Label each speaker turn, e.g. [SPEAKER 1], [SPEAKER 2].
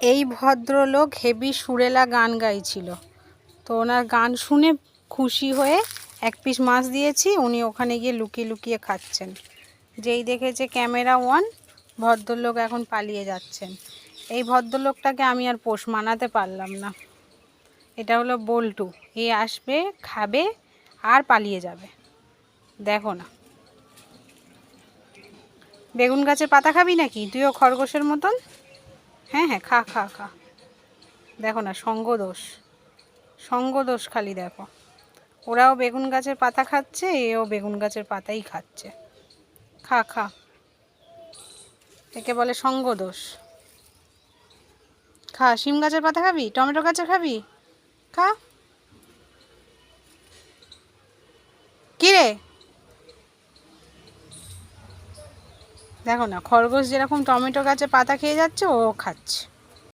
[SPEAKER 1] এই ভদ্রলোক হেভি সুরেলা গান গাইছিল। তো ওনার গান শুনে খুশি হয়ে এক পিস মাছ দিয়েছি, উনি ওখানে গিয়ে লুকিয়ে লুকিয়ে খাচ্ছেন। যেই দেখেছে ক্যামেরা ওয়ান, ভদ্রলোক এখন পালিয়ে যাচ্ছেন। এই ভদ্রলোকটাকে আমি আর পোষ মানাতে পারলাম না। এটা হলো বল্টু। এ আসবে, খাবে আর পালিয়ে যাবে। দেখো না। বেগুন গাছের পাতা খাবি নাকি? তুইও খরগোশের মতন? হ্যাঁ হ্যাঁ খা খা খা। দেখো না, সঙ্গদোষ। সঙ্গদোষ খালি দেখো। ওরাও বেগুন গাছের পাতা খাচ্ছে, এও বেগুন গাছের পাতাই খাচ্ছে। খা খা। একে বলে সঙ্গদোষ। খা, শিম গাছের পাতা খাবি? টমেটো গাছের খাবি? খা। কি দেখো না খরগোশ যেরকম টমেটো গাছে পাতা খেয়ে যাচ্ছে ও খাচ্ছে।